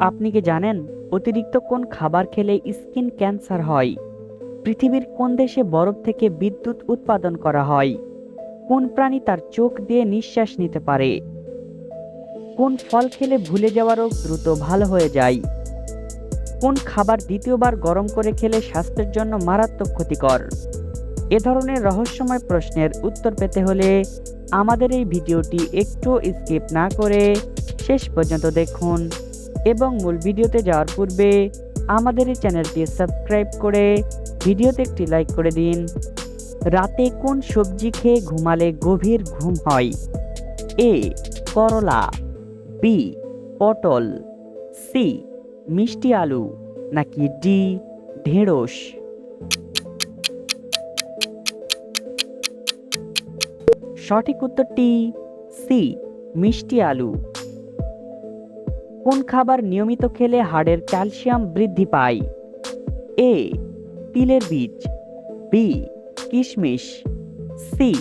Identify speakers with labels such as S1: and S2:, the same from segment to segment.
S1: আপনি কি জানেন অতিরিক্ত কোন খাবার খেলে স্কিন ক্যান্সার হয়? পৃথিবীর কোন দেশে বরফ থেকে বিদ্যুৎ উৎপাদন করা হয়? কোন প্রাণী তার চোখ দিয়ে নিঃশ্বাস নিতে পারে? কোন ফল খেলে ভুলে যাওয়া রোগ দ্রুত ভালো হয়ে যায়? কোন খাবার দ্বিতীয়বার গরম করে খেলে স্বাস্থ্যের জন্য মারাত্মক ক্ষতিকর? এ ধরনের রহস্যময় প্রশ্নের উত্তর পেতে হলে আমাদের এই ভিডিওটি একটু স্কিপ না করে শেষ পর্যন্ত দেখুন। এবং মূল ভিডিওতে যাওয়ার পূর্বে আমাদের এই চ্যানেলটি সাবস্ক্রাইব করে ভিডিওতে একটি লাইক করে দিন। রাতে কোন সবজি খেয়ে ঘুমালে গভীর ঘুম হয়? এ, করলা, বি, পটল, সি, মিষ্টি আলু, নাকি ডি, ঢেঁড়স? সঠিক উত্তরটি সি, মিষ্টি আলু। কোন খাবার নিয়মিত খেলে হাড়ের ক্যালসিয়াম বৃদ্ধি পায়? এ, তিলের বীজ, বি, কিশমিশ, সি,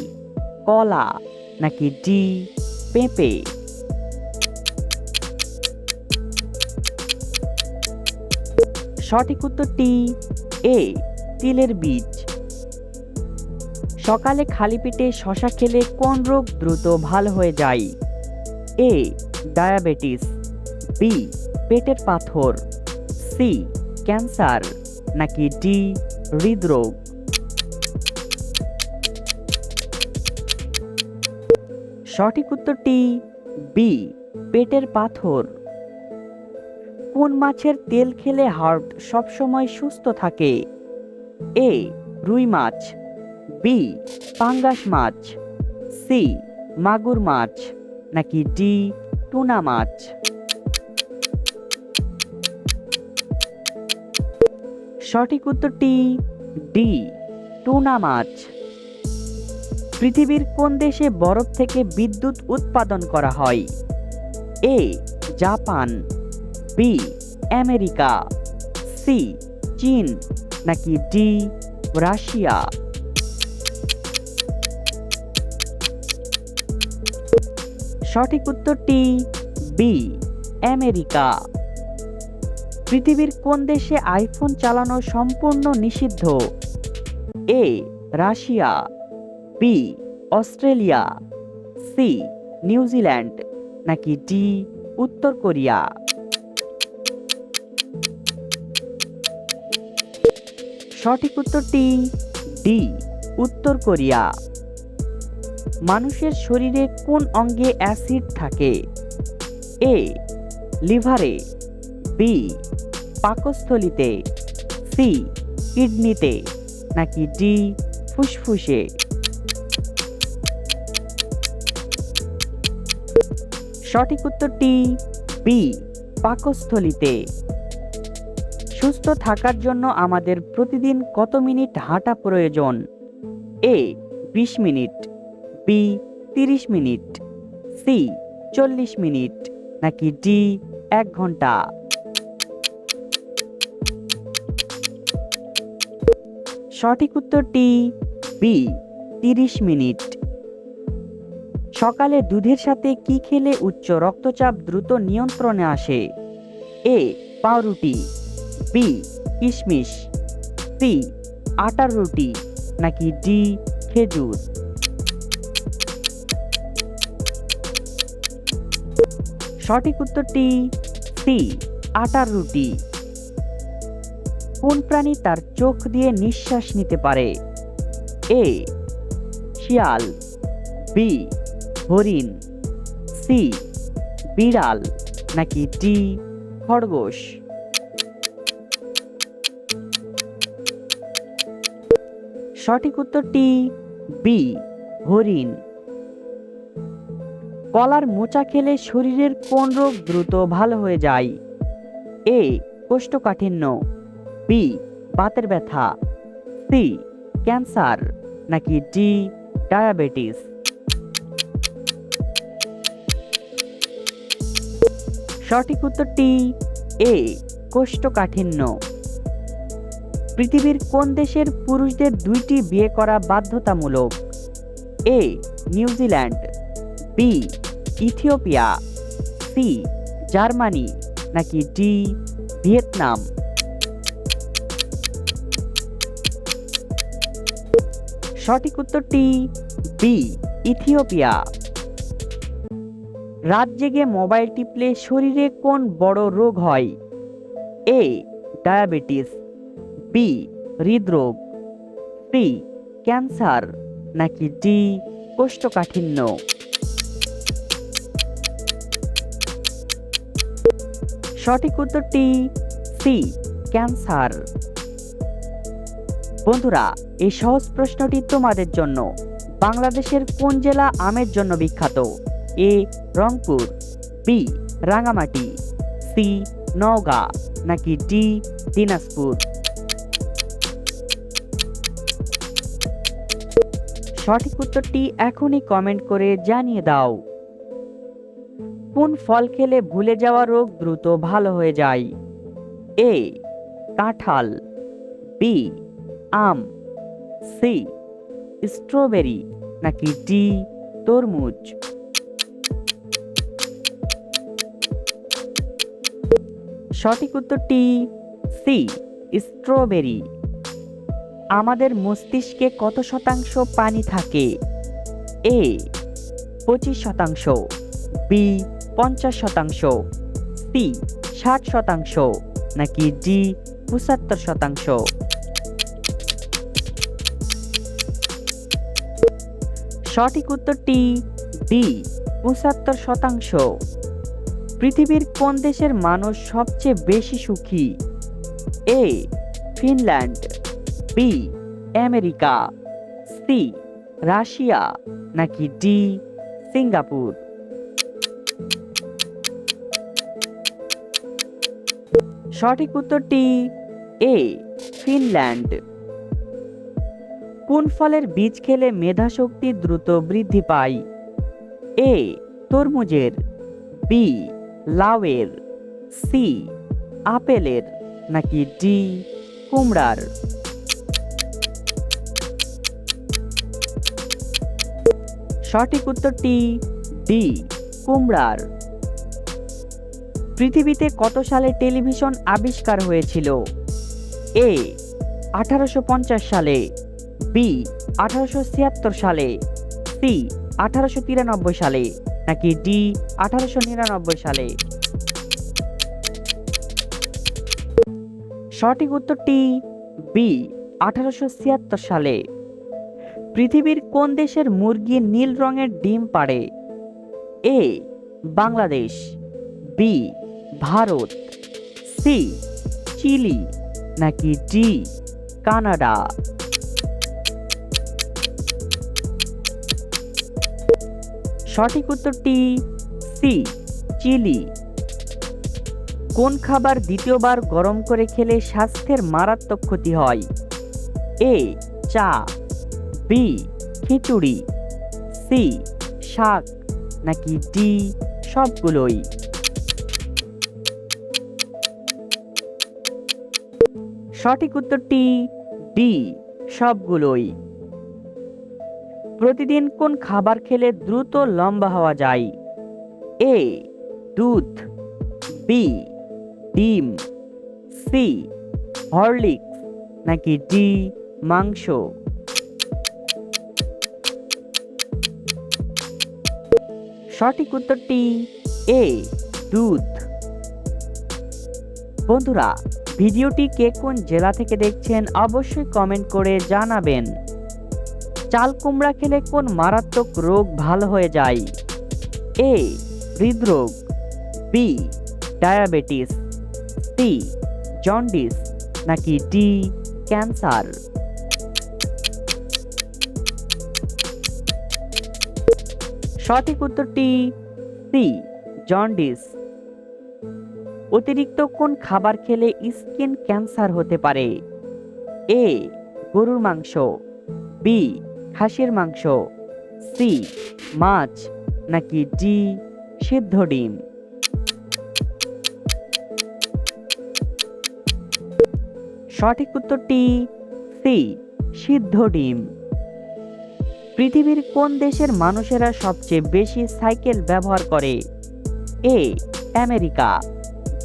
S1: কলা, নাকি ডি, পেঁপে? সঠিক উত্তরটি, এ, তিলের বীজ। সকালে খালি পেটে শশা খেলে কোন রোগ দ্রুত ভালো হয়ে যায়? এ, ডায়াবেটিস। বি পেটের পাথর। সি ক্যান্সার, নাকি ডি হৃদরোগ? সঠিক উত্তরটি বি পেটের পাথর। কোন মাছের তেল খেলে হার্ট সবসময় সুস্থ থাকে? এ রুই মাছ। বি পাঙ্গাস মাছ। সি মাগুর মাছ। নাকি ডি টুনা মাছ? সঠিক উত্তরটি ডি, টুনা মাছ। পৃথিবীর কোন দেশে বরফ থেকে বিদ্যুৎ উৎপাদন করা হয়? A, Japan. B, America. C, চীন। নাকি ডি, রাশিয়া। সঠিক উত্তরটি বি, আমেরিকা। পৃথিবীর কোন দেশে আইফোন চালানো সম্পূর্ণ নিষিদ্ধ? A, Russia, B, Australia, C New Zealand নাকি ডি, উত্তর কোরিয়া? সঠিক উত্তরটি, ডি, উত্তর কোরিয়া। মানুষের শরীরে কোন অঙ্গে অ্যাসিড থাকে? এ, লিভারে বি, পাকস্থলিতে, সি, কিডনিতে, নাকি ডি, ফুসফুসে? সঠিক উত্তরটি, বি, পাকস্থলিতে। সুস্থ থাকার জন্য আমাদের প্রতিদিন কত মিনিট হাঁটা প্রয়োজন? এ, বিশ মিনিট, বি, তিরিশ মিনিট, সি, চল্লিশ মিনিট, নাকি ডি, এক ঘণ্টা? সঠিক উত্তরটি বি তিরিশ মিনিট। সকালে দুধের সাথে কি খেলে উচ্চ রক্তচাপ দ্রুত নিয়ন্ত্রণে আসে? এ পাউরুটি। বি কিশমিশ। সি আটার রুটি। নাকি ডি খেজুর। সঠিক উত্তরটি সি আটার রুটি। কোন প্রাণী তার চোখ দিয়ে নিঃশ্বাস নিতে পারে? এ, শিয়াল, বি, হরিণ, সি, বিড়াল, নাকি ডি, খরগোশ? সঠিক উত্তরটি, বি, হরিণ। কলার মোচা খেলে শরীরের কোন রোগ দ্রুত ভালো হয়ে যায়? এ, কোষ্ঠকাঠিন্য। বি বাতের ব্যথা। সি ক্যান্সার, নাকি ডি ডায়াবেটিস। সঠিক উত্তরটি এ কোষ্ঠকাঠিন্য। পৃথিবীর কোন দেশের পুরুষদের দুইটি বিয়ে করা বাধ্যতামূলক? A New Zealand B Ethiopia. C Germany. নাকি ডি ভিয়েতনাম। সঠিক উত্তরটি বি ইথিওপিয়া রাত জেগে মোবাইল টিপলে শরীরে কোন বড় রোগ হয়? এ ডায়াবেটিস বি হৃদরোগ সি ক্যান্সার, নাকি ডি কোষ্ঠকাঠিন্য? সঠিক উত্তরটি সি ক্যান্সার। বন্ধুরা, এই সহজ প্রশ্নটি তোমাদের জন্য। বাংলাদেশের কোন জেলা আমের জন্য বিখ্যাত? A, Rangpur, B, Rangamati, C, Naogaon, নাকি ডি, দিনাজপুর? সঠিক উত্তরটি এখনই কমেন্ট করে জানিয়ে দাও। কোন ফল খেলে ভুলে যাওয়া রোগ দ্রুত ভালো হয়ে যায়? এ, কাঁঠাল, বি আম, সি, স্ট্রবেরি নাকি ডি, তরমুজ? সঠিক উত্তরটি সি, স্ট্রবেরি। আমাদের মস্তিষ্কে কত শতাংশ পানি থাকে? এ, পঁচিশ শতাংশ, বি, পঞ্চাশ শতাংশ, সি, ষাট শতাংশ নাকি ডি, পঁচাত্তর শতাংশ? সঠিক উত্তরটি ডি, পঁচাত্তর শতাংশ। পৃথিবীর কোন দেশের মানুষ সবচেয়ে বেশি সুখী? A, Finland, B, America, C, Russia, নাকি ডি, সিঙ্গাপুর? সঠিক উত্তরটি এ, ফিনল্যান্ড। কোন ফলের বীজ খেলে মেধাশক্তি দ্রুত বৃদ্ধি পায়? এ, তরমুজের, বি, লাউয়ের, সি, আপেলের, নাকি ডি, কুমড়ার? সঠিক উত্তরটি ডি, কুমড়ার। পৃথিবীতে কত সালে টেলিভিশন আবিষ্কার হয়েছিল? এ, আঠারোশো পঞ্চাশ সালে। বি, আঠারোশো ছিয়াত্তর সালে, সি, আঠারোশো তিরানব্বই সালে, নাকি ডি, আঠারোশো নিরানব্বই সালে? সঠিক উত্তরটি বি, আঠারোশো ছিয়াত্তর সালে। পৃথিবীর কোন দেশের মুরগি নীল রঙের ডিম পাড়ে? A, Bangladesh, B, Bharat, C, Chile, নাকি ডি, কানাডা? সঠিক উত্তরটি সি, চিলি। কোন খাবার দ্বিতীয়বার গরম করে খেলে স্বাস্থ্যের মারাত্মক ক্ষতি হয়? এ, চা। বি, খিচুড়ি। সি, শাক। নাকি ডি, সবগুলোই। সঠিক উত্তরটি ডি, সবগুলোই। প্রতিদিন কোন খাবার খেলে দ্রুত লম্বা হওয়া যায়? এ, দুধ, বি, ডিম, সি, হরলিক্স, নাকি ডি, মাংস? সঠিক উত্তরটি এ, দুধ। বন্ধুরা, ভিডিওটি কে কোন জেলা থেকে দেখছেন অবশ্যই কমেন্ট করে জানাবেন। চাল কুমড়া খেলে কোন মারাত্মক রোগ ভালো হয়ে যায়? এ, হৃদরোগ, বি, ডায়াবেটিস, সি, জন্ডিস, নাকি ডি, ক্যান্সার? সঠিক উত্তরটি, সি, জন্ডিস। অতিরিক্ত কোন খাবার খেলে স্কিন ক্যান্সার হতে পারে? এ, গরুর মাংস, বি খাসির মাংস সি মাছ, নাকি ডি, সিদ্ধ ডিম? সঠিক উত্তরটি, সি, সিদ্ধ ডিম। পৃথিবীর কোন দেশের মানুষেরা সবচেয়ে বেশি সাইকেল ব্যবহার করে? A, America,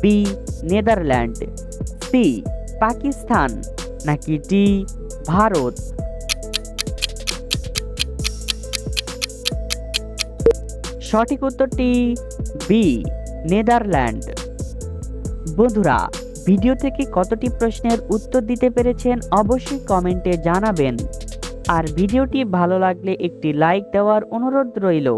S1: B, Netherland, C, Pakistan, নাকি ডি, ভারত? সঠিক উত্তরটি বি নেদারল্যান্ড। বন্ধুরা, ভিডিও থেকে কতটি প্রশ্নের উত্তর দিতে পেরেছেন অবশ্যই কমেন্টে জানাবেন। আর ভিডিওটি ভালো লাগলে একটি লাইক দেওয়ার অনুরোধ রইল।